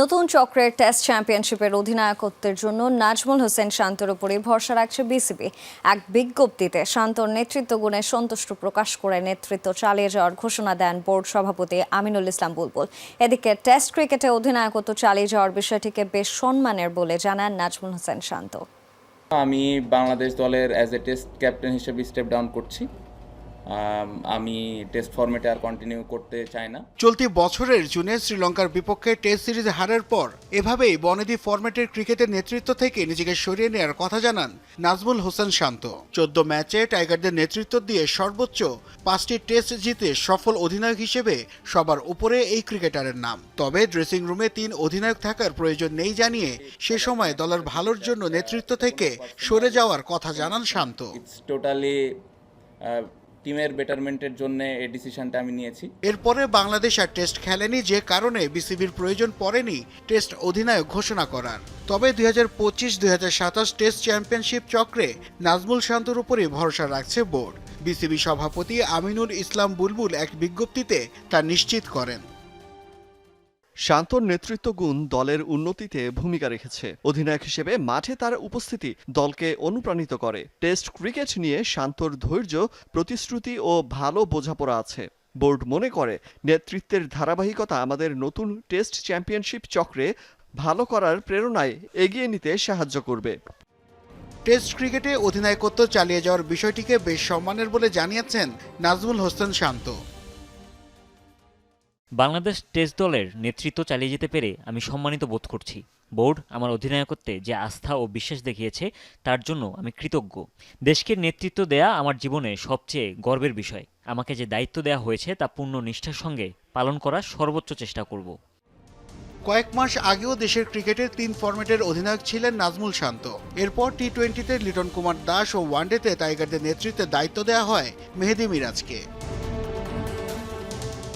নতুন চক্রের টেস্ট চ্যাম্পিয়নশিপের অধিনায়কত্বের জন্য নাজমুল হোসেন শান্তর উপরে ভরসা রাখছে বিসিবি। এক বিজ্ঞপ্তিতে শান্তর নেতৃত্ব গুণে সন্তুষ্ট প্রকাশ করে নেতৃত্ব চালিয়ে যাওয়ার ঘোষণা দেন বোর্ড সভাপতি আমিনুল ইসলাম বুলবুল। এদিকে টেস্ট ক্রিকেটে অধিনায়কত্ব চালিয়ে যাওয়ার বিষয়টিকে বেশ সম্মানের বলে জানান নাজমুল হোসেন শান্ত। আমি বাংলাদেশ দলের অ্যাজ এ টেস্ট ক্যাপ্টেন হিসেবে স্টেপ ডাউন করছি। আম, টেস্ট ফর্মেটে আর কন্টিনিউ করতে চাই না। চলতি বছরের জুনে শ্রীলঙ্কার বিপক্ষে টেস্ট সিরিজ হারের পর এভাবেই বনেদি ফরম্যাটের ক্রিকেটের নেতৃত্ব থেকে নিজেকে সরিয়ে নেওয়ার কথা জানান নাজমুল হোসেন শান্ত। চোদ্দ ম্যাচে টাইগারদের নেতৃত্ব দিয়ে সর্বোচ্চ পাঁচটি টেস্ট জিতে সফল অধিনায়ক হিসেবে সবার উপরে এই ক্রিকেটারের নাম। তবে ড্রেসিং রুমে তিন অধিনায়ক থাকার প্রয়োজন নেই জানিয়ে সে সময় দলের ভালোর জন্য নেতৃত্ব থেকে সরে যাওয়ার কথা জানান শান্ত। টোটালি টিমের বেটারমেন্টের জন্য এই ডিসিশনটা আমি নিয়েছি। এরপরে বাংলাদেশ আর টেস্ট খেলেনি যে কারণে বিসিবির প্রয়োজন পড়েনি টেস্ট অধিনায়ক ঘোষণা করার। তবে দুই হাজার পঁচিশ, দুই হাজার সাতাশ টেস্ট চ্যাম্পিয়নশিপ চক্রে নাজমুল শান্তর উপরে ভরসা রাখছে বোর্ড। বিসিবি সভাপতি আমিনুল ইসলাম বুলবুল এক বিজ্ঞপ্তিতে তা নিশ্চিত করেন। শান্তর নেতৃত্ব গুণ দলের উন্নতিতে ভূমিকা রেখেছে। অধিনায়ক হিসেবে মাঠে তার উপস্থিতি দলকে অনুপ্রাণিত করে। টেস্ট ক্রিকেট নিয়ে শান্তর ধৈর্য, প্রতিশ্রুতি ও ভালো বোঝাপড়া আছে। বোর্ড মনে করে, নেতৃত্বের ধারাবাহিকতা আমাদের নতুন টেস্ট চ্যাম্পিয়নশিপ চক্রে ভালো করার প্রেরণায় এগিয়ে নিতে সাহায্য করবে। টেস্ট ক্রিকেটে অধিনায়কত্ব চালিয়ে যাওয়ার বিষয়টিকে বেশ সম্মানের বলে জানিয়েছেন নাজমুল হোসেন শান্ত। বাংলাদেশ টেস্ট দলের নেতৃত্ব চালিয়ে যেতে পেরে আমি সম্মানিত বোধ করছি। বোর্ড আমার অধিনায়কত্বে যে আস্থা ও বিশ্বাস দেখিয়েছে, তার জন্য আমি কৃতজ্ঞ। দেশকে নেতৃত্ব দেয়া আমার জীবনে সবচেয়ে গর্বের বিষয়। আমাকে যে দায়িত্ব দেওয়া হয়েছে, তা পূর্ণ নিষ্ঠার সঙ্গে পালন করার সর্বোচ্চ চেষ্টা করব। কয়েক মাস আগেও দেশের ক্রিকেটের তিন ফরম্যাটের অধিনায়ক ছিলেন নাজমুল শান্ত। এরপর টি টোয়েন্টিতে লিটন কুমার দাস ও ওয়ানডেতে টাইগারদের নেতৃত্বে দায়িত্ব দেওয়া হয় মেহেদি মিরাজকে।